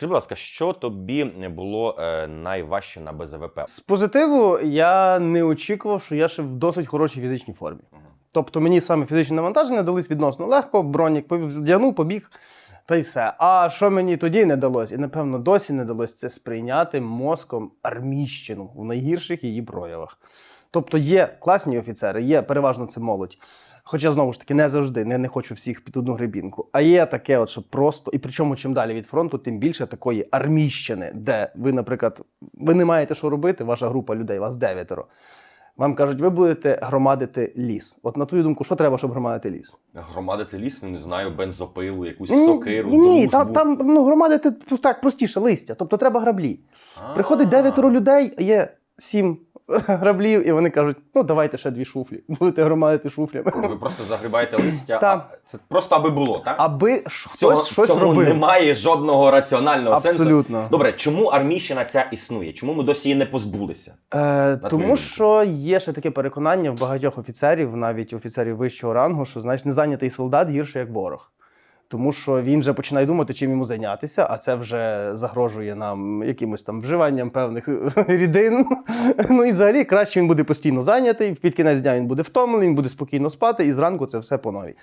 Скажи, будь ласка, що тобі було е, найважче на БЗВП? З позитиву я не очікував, що я ще в досить хорошій фізичній формі. Тобто мені саме фізичні навантаження дались відносно легко, бронік вдягнув, побіг, та й все. А що мені тоді не далося, і напевно досі не далося, це сприйняти мозком армійщину в найгірших її проявах. Тобто є класні офіцери, є переважно це молодь. Хоча знову ж таки не завжди, не, не хочу всіх під одну грибінку. А є таке, от, що просто, і причому чим далі від фронту, тим більше такої армійщини, де ви, наприклад, ви не маєте що робити, ваша група людей, вас дев'ятеро. Вам кажуть, ви будете громадити ліс. От на твою думку, що треба, щоб громадити ліс? Громадити ліс, не знаю, бензопилу, якусь Ні, сокиру, ні, ні, там, там ну, громадити так простіше листя. Тобто треба граблі. А. Приходить дев'ятеро людей, а є сім граблів, і вони кажуть: ну давайте ще дві шуфлі. Будете громадити шуфлями. Ви просто загрібаєте листя, Так. а це просто аби було, так? Аби ж цього, щось в цьому робив. немає жодного раціонального сенсу. Абсолютно. Добре, чому армійщина ця існує? Чому ми досі її не позбулися? Е, тому що є ще таке переконання в багатьох офіцерів, навіть офіцерів вищого рангу, що знаєш, незайнятий солдат гірше як ворог. Тому що він вже починає думати, чим йому зайнятися, а це вже загрожує нам якимось там вживанням певних рідин. Ну і взагалі краще він буде постійно зайнятий. Під кінець дня він буде втомлений, він буде спокійно спати, і зранку це все по новій.